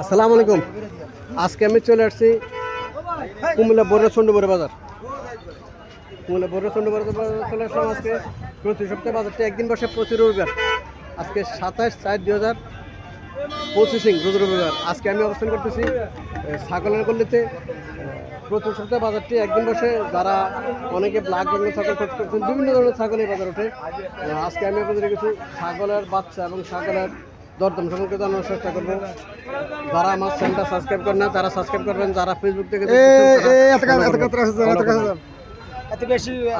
আসসালামু আলাইকুম। আজকে আমি চলে আসছি কুমিল্লা বড় চন্ডবরে বাজার। কুমিল্লা বড় চন্ডবরে বাজার চলে আসলাম আজকে। প্রতি সপ্তাহে বাজারটা একদিন বসে প্রতি রবিবার। আজকে সাতাশ চার দুই হাজার পঁচিশিং রোজ রবিবার। আজকে আমি অবস্থান করতেছি ছাগলের গল্লিতে প্রতি সপ্তাহে বাজারটি একদিন বসে যারা অনেকে ব্ল্যাক বেঙ্গল ছাগল খোঁজ করছেন, বিভিন্ন ধরনের ছাগল এই বাজার ওঠে। আজকে আমি আপনাদের কিছু ছাগলের বাচ্চা এবং ছাগলের দরদাম সম্পর্কে জানানোর চেষ্টা করব। যারা আমার চ্যানেলটা সাবস্ক্রাইব করেন না তারা সাবস্ক্রাইব করবেন। যারা ফেসবুক থেকে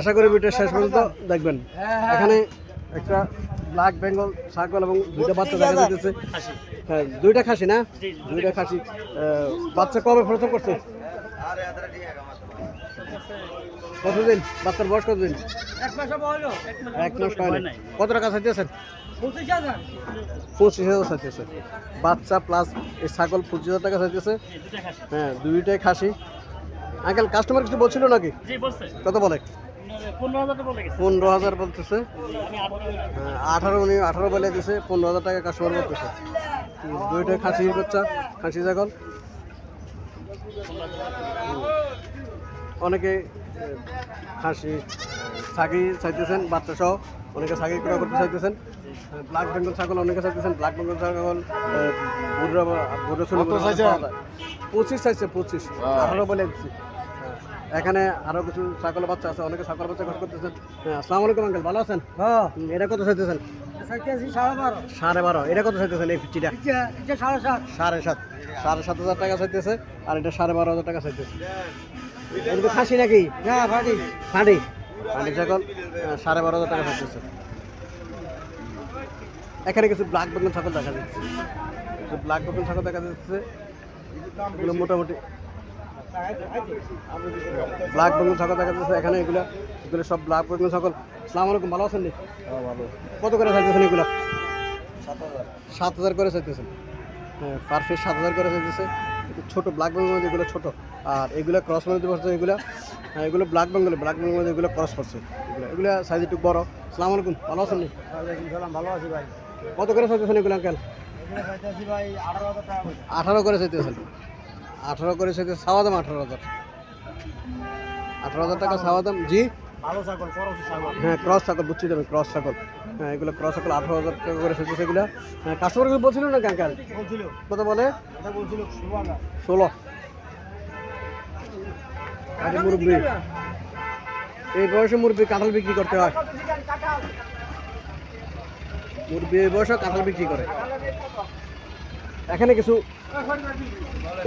আশা করি ভিডিও শেষ পর্যন্ত দেখবেন। এখানে একটা ব্ল্যাক বেঙ্গল ছাগল এবং দুইটা বাচ্চা দেখা যাচ্ছে হ্যাঁ দুইটা খাসি না? দুইটা খাসি। বাচ্চা কবে প্রথম করছে? কতদিন? বাচ্চার বয়স কতদিন? এক মাস হলো। এক মাস হয় না কত টাকা চাইতেছেন পঁচিশ হাজার? চাইতেছে। বাচ্চা প্লাস এই ছাগল পঁচিশ হাজার টাকা চাইতেছে। হ্যাঁ দুইটাই খাসি। আঙ্কেল কাস্টমার কিছু বলছিল নাকি? কত বলে? পনেরো হাজার বলতেছে। আঠারো হ্যাঁ, উনি আঠারো বলে দিছে পনেরো হাজার টাকা কাস্টমার হুম, দুইটাই খাসি বাচ্চা খাসি ছাগল। অনেকে খাসি ছাগি চাইতেছেন বাচ্চা সহ অনেকে ছাগি ক্রয় করতে চাইতেছেন। ব্ল্যাক বেঙ্গল ছাগল অনেকে চাইতেছেন ব্ল্যাক বেঙ্গল ছাগল পঁচিশ চাইছে পঁচিশ। আঠারো বলে দিচ্ছি এখানে আরও কিছু ছাগল বাচ্চা আছে অনেকে ছাগল বাচ্চা খোঁজ করতেছেন। আসসালামু আলাইকুম আঙ্কেল ভালো আছেন? হ্যাঁ। এটা কত চাইতেছেন? সাড়ে বারো। এটা কত চাইতেছেন এই ফিফটিটা সাড়ে সাত। সাড়ে সাত। সাড়ে সাত হাজার টাকা চাইতেছে আর এটা সাড়ে বারো হাজার টাকা চাইতেছে। এটা তো খাসি নাকি? হ্যাঁ ভাটি ফাঁড়ি ফাঁড়ি ছাগল সাড়ে বারো হাজার টাকা চাইতেছে। এখানে কিছু ব্ল্যাক বেঙ্গল ছাগল দেখা যাচ্ছে। ব্ল্যাক বেঙ্গল ছাগল দেখা যাচ্ছে। এগুলো মোটামুটি ব্ল্যাক বেঙ্গল ছাগল দেখা যাচ্ছে এখানে, এগুলো এগুলো সব ব্ল্যাক বেঙ্গল ছাগল। সালাম আলাইকুম, ভালো আছেন কত করে চাইতেছেন এগুলো? সাত হাজার করে চাইতেছেন। হ্যাঁ পার সাত হাজার করে চাইতেছে। ছোটো ব্ল্যাক বেঙ্গল যেগুলো ছোটো। আর এগুলো ক্রস মধ্যে পড়ছে এগুলো। এগুলো ব্ল্যাক বেঙ্গল ব্ল্যাক বেঙ্গল এগুলো ক্রস করছে। এগুলো এগুলো সাইজ একটু বড়। সালাম আলাইকুম, ভালো আছেন ভালো আছি ভাই। কত করে চাইতেছেন এগুলো আঙ্কেল আঠারো করে। চাইতেছেন। আঠারো করে চাইতে চাওয়া দাম আঠারো হাজার। আঠারো হাজার টাকা চাওয়া দাম। জি? হ্যাঁ ক্রস ছাগল বুঝছি যাবেন ক্রস ছাগল। হ্যাঁ এগুলো ক্রস ছাগল আঠারো হাজার টাকা করে চাইতেছে এগুলো। হ্যাঁ কাস্টমার কিছু বলছিল না বলছিল। কত বলে? ষোলো মুরব্বী। এই বয়সে মুরব্বী কাঁঠাল বিক্রি করতে হয়। মুরব্বী এই বয়সে কাঁঠাল বিক্রি করে। এখানে কিছু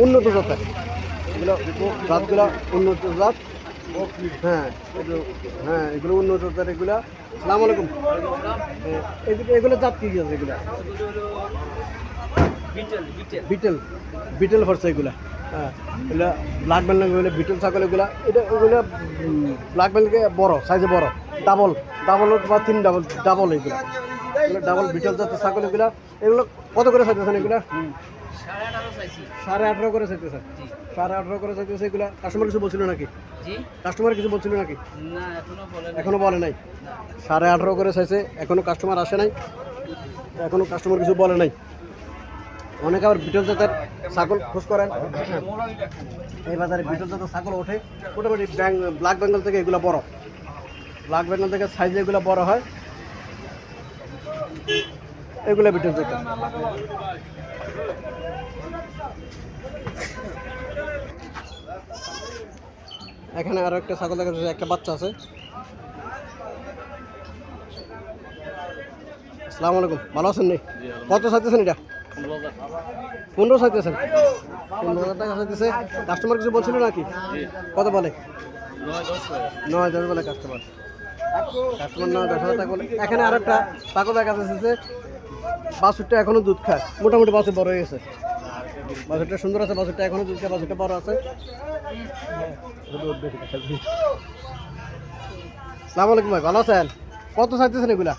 উন্নত জাতের এগুলো জাতগুলো উন্নত জাত। হ্যাঁ হ্যাঁ এগুলো উন্নত জাতের এগুলা। সালাম আলাইকুম। এগুলো জাত কি আছে এগুলা? বিটেল বিটেল ফরসা এগুলা। হ্যাঁ এগুলা ব্ল্যাক বেল এগুলো বিটেল ছাগল এগুলা। এটা এগুলো ব্ল্যাক বেলকে বড় সাইজে বড়। ডাবল ডাবল বা তিন ডাবল ডাবল এগুলো। ডাবল বিটেল জাতের ছাগল এগুলা এগুলো কত করে চাইতেছেন এগুলা? সাড়ে আঠারো করে চাইতেছেন। সাড়ে আঠারো করে চাইতেছে এগুলা। কাস্টমার কিছু বলছিল নাকি? কাস্টমার কিছু বলছিল নাকি? না এখনও বলে বলে নাই? সাড়ে আঠারো করে চাইছে এখনও কাস্টমার আসে নাই। এখনও কাস্টমার কিছু বলে নাই। অনেকে আবার বিটল জাতের ছাগল খোঁজ করেন। এই বাজারে বিটল জাতের ছাগল ওঠে। মোটামুটি ব্ল্যাক বেঙ্গল থেকে এগুলো বড়। ব্ল্যাক বেঙ্গল থেকে সাইজে এগুলো বড় হয়। এগুলো বিটল জাতের এখানে আরও একটা ছাগল দেখা যাচ্ছে একটা বাচ্চা আছে। আসসালামু আলাইকুম ভালো আছেন নি? কত চাইতেছেন এটা? পনেরো চাইতেছেন। পনেরো হাজার টাকা চাইতেছে। কাস্টমার কিছু বলছিল নাকি? কত বলে? নয় দশ বলে। কাস্টমার কাস্টমার এখানে আর একটা ছাগল দেখা যাচ্ছে যে বাছুরটা এখনও দুধ খায়। মোটামুটি বাছুর বড় হয়ে গেছে। বাছুরটা সুন্দর আছে বাছুরটা এখনও দুধ খায় বাছুরটা বড় আছে। সালাম আলাইকুম ভাই ভালো আছেন? কত চাইতেছেন এগুলা?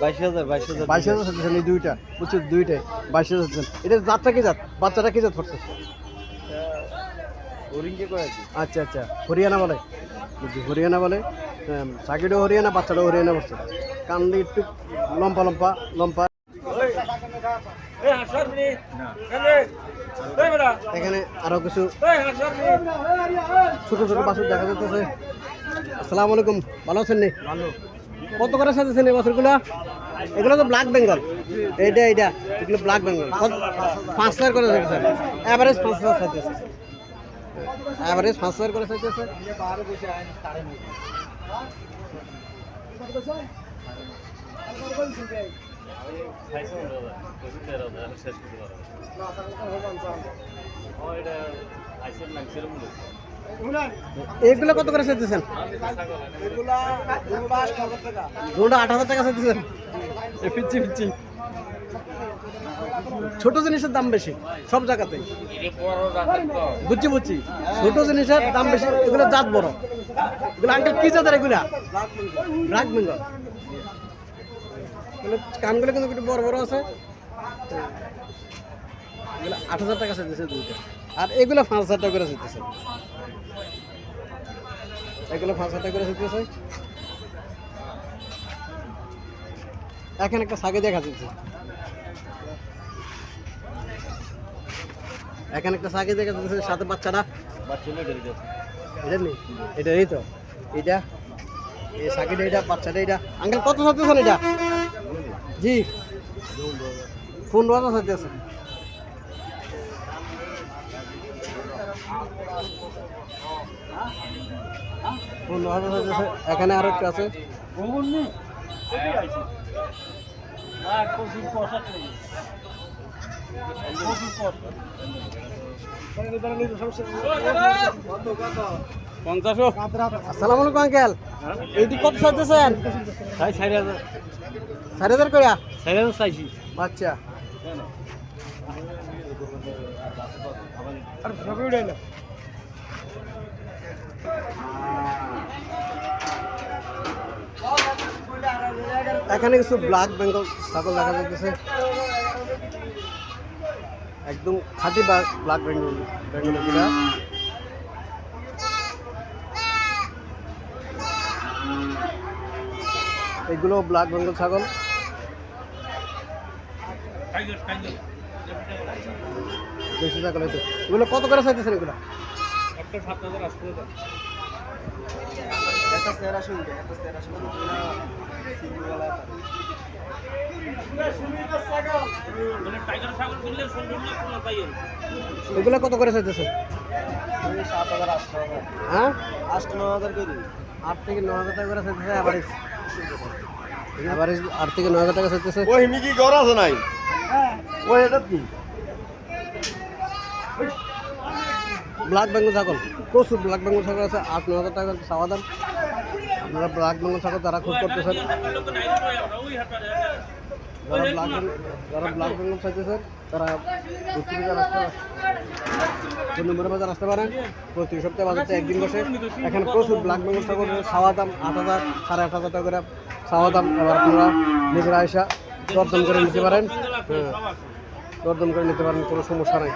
বাইশ হাজার বাইশ হাজার। বাইশ হাজার চাইতেছেন এই দুইটা বুঝছি দুইটাই। বাইশ হাজার চাইতেছেন এটা জাতটা কি জাত? বাচ্চাটা কি জাত পড়ছে? ওরিংকে করে আছে আচ্ছা আচ্ছা। হরিয়ানা বলে। হরিয়ানা বলে। সাকিটাও হরিয়ানা বাচ্চাটাও হরিয়ানা পড়ছে কান দিয়ে একটু লম্পা লম্পা লম্পা। এখানে আরও কিছু ছোট ছোট বাছুর দেখা যাচ্ছে আসসালামু আলাইকুম। ভালো আছেন নি? কত করে সাজেছেন এই বাছুরগুলো? এগুলো তো ব্ল্যাক বেঙ্গল এইটা এইটা। এগুলো ব্ল্যাক বেঙ্গল পাঁচ হাজার করে সাজেছেন। অ্যাভারেজ পাঁচ হাজার সাজেছে। অ্যাভারেজ পাঁচ হাজার করে সাজেছে এইগুলো কত করে সাজেছেন দুটো আট হাজার টাকা সাজেছেন পিচ্ছি পিচ্ছি। ছোট জিনিসের দাম বেশি, সব জায়গাতে। বুঝছি বুঝছি ছোট জিনিসের দাম বেশি, এগুলো জাত বড়। এগুলো আঙ্কেল কি জাতের এগুলা? ব্ল্যাক বেঙ্গল। কানগুলো কিন্তু একটু বড় বড় আছে। আট হাজার টাকা চাইতেছে দুইটা। আর এগুলো পাঁচ হাজার টাকা করে চাইতেছে। এগুলো পাঁচ হাজার টাকা করে চাইতেছে। এখানে একটা সাগে দেখা যাচ্ছে। এখানে একটা সাগে দেখা সাথে বাচ্চাটা এটা নেই এটা নেই তো। এটা এই সাকিটা এটা বাচ্চাটা এটা আঙ্কেল, কত চাইতেছেন এটা? জি। পনেরো হাজার চাইতেছে পনেরো হাজার এখানে আরও একটা আছে। পঞ্চাশও আসসালামু আলাইকুম আঙ্কেল। এইটি কত চাইতেছেন চাই চারি হাজার। চার হাজার করে চারি হাজার চাইছি। আচ্ছা। এখানে কিছু ব্ল্যাক বেঙ্গল ছাগল দেখা যাচ্ছে একদম খাঁটি ব্ল্যাক বেঙ্গল বেঙ্গল এগুলা ব্ল্যাক বেঙ্গল ছাগল। বেশি ছাগল এগুলো কত করে চাইতেছেন এগুলো? সাত হাজার। আটশো একটা একটা কিনলে সম্পূর্ণ কোনো পাইও এগুলো কত করে চাইতেছে? সাত হাজার আটশো হাজার হ্যাঁ? আট ন হাজার করে। আট থেকে ন হাজার টাকা করে চাইতেছে অ্যাভারেজ অ্যাভারেজ আট থেকে ন হাজার টাকা চাইতেছে। ওই মিকি ঘর আছে নাই? ওই এটা কি? ব্ল্যাক বেঙ্গল ছাগল। প্রচুর ব্ল্যাক বেঙ্গল ছাগল আছে আট ন হাজার টাকা চাওয়া দাম। আপনারা ব্ল্যাক বেঙ্গল ছাগল যারা খোঁজ করতেছেন। যারা ব্ল্যাক যারা ব্ল্যাক বেঙ্গল চাইতেছেন তারা দক্ষিণ বাজার আসতে কোন নম্বরে বাজার আসতে পারেন প্রতি সপ্তাহে বাজারটা একদিন বসে। এখানে প্রচুর ব্ল্যাক বেঙ্গল ছাগল খাওয়া দাম আট হাজার, সাড়ে আট হাজার টাকা করে। খাওয়া দাম এবার আপনারা নিজেরা এসে দরদাম করে নিতে পারেন। হ্যাঁ দরদাম করে নিতে পারেন, কোনো সমস্যা নাই।